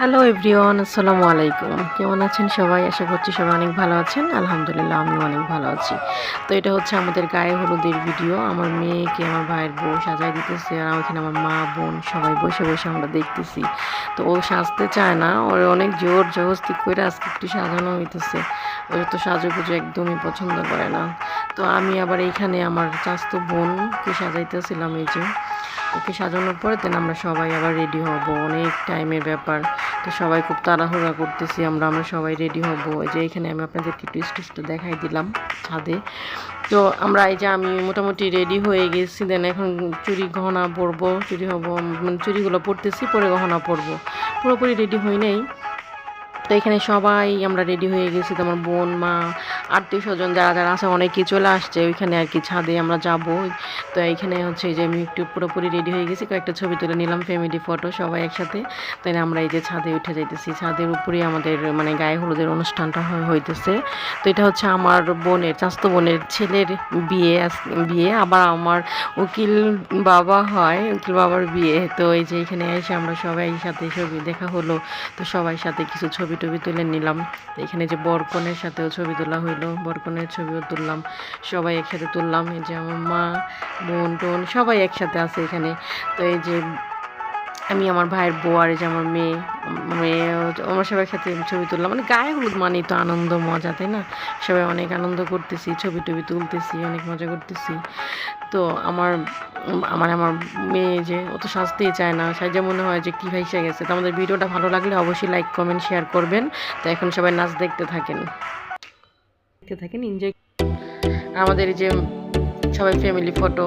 Hello everyone আসসালামু আলাইকুম কেমন আছেন সবাই? আশা করছি সবাই অনেক ভালো আছেন। আলহামদুলিল্লাহ, আমিও অনেক ভালো আছি। তো এটা হচ্ছে আমাদের গায়ে হলুদের ভিডিও আমার মেয়েকে, আমার ভাইয়ের বউ সাজাই দিতেছে আর ওখানে আমার মা, বোন সবাই বসে বসে আমরা দেখতেছি। তো ও সাজতে চায় না। ওর অনেক জোর জবস্তি করে আজকে একটু সাজানো হইতেছে। ওর তো সাজুগুজু একদমই পছন্দ করে না। তো আমি আবার এইখানে আমার চাস্তো বোনকে সাজাইতেছিলাম এই যে। ওকে সাজানোর পরে দেন আমরা সবাই আবার রেডি হব। অনেক টাইমের ব্যাপার। তো সবাই খুব তাড়াহুড়া করতেছি আমরা আমরা সবাই রেডি হব। এই যে এখানে আমি আপনাদেরকে একটু স্টেজটা দেখাই দিলাম ছাদে। তো আমরা এই যে আমি মোটামুটি রেডি হয়ে গেছি। দেন এখন চুরি গহনা পরবো, চুরি হব মানে চুরিগুলো পরতেছি, পরে গহনা পরবো। পুরোপুরি রেডি হই নাই। তো এখানে সবাই আমরা রেডি হয়ে গেছি তো আমার বোন, মা, আত্মীয় স্বজন যারা যারা আছে, অনেকেই চলে আসছে। ওইখানে আর কি ছাদে আমরা যাব। তো এইখানে হচ্ছে যে আমি একটু পুরোপুরি রেডি হয়ে গেছি, কয়েকটা ছবি তুলে নিলাম ফ্যামিলি ফটো সবাই একসাথে। তাই আমরা এই যে ছাদে উঠে যাইতেছি। ছাদের উপরেই আমাদের মানে গায়ে হলুদের অনুষ্ঠানটা হইতেছে। তো এটা হচ্ছে আমার বোনের চাস্তো বোনের ছেলের বিয়ে বিয়ে। আবার আমার উকিল বাবা হয়, উকিল বাবার বিয়ে। তো এই যে এখানে এসে আমরা সবাই সাথে ছবি দেখা হলো। তো সবাই সাথে কিছু ছবি টবি তুলে নিলাম। এখানে যে বরকনের সাথেও ছবি তোলা হইল, বরকনের ছবিও তুললাম। সবাই একসাথে তুললাম, এই যে আমার মা, বোন, টোন, সবাই একসাথে আছে এখানে। তো এই যে আমি আমার ভাইয়ের এই যে আমার মেয়ে মেয়ে আমরা সবাই সাথে ছবি তুললাম। মানে গায়ে হলুদ মানেই তো আনন্দ, মজা, তাই না? সবাই অনেক আনন্দ করতেছি, ছবি টবি তুলতেছি, অনেক মজা করতেছি। তো আমার আমার আমার মেয়ে যে অত সাজতেই চায় না। সাজে মনে হয় যে কী ভাইসে গেছে। তো আমাদের ভিডিওটা ভালো লাগলে অবশ্যই লাইক কমেন্ট শেয়ার করবেন। তো এখন সবাই নাচ দেখতে থাকেন। দেখতে থাকেন এনজয় আমাদের যে সবাই ফ্যামিলি ফটো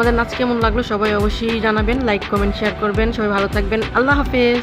আমাদের নাচ কেমন লাগল সবাই অবশ্যই জানাবেন লাইক কমেন্ট শেয়ার করবেন। সবাই ভালো থাকবেন। আল্লাহ হাফেজ।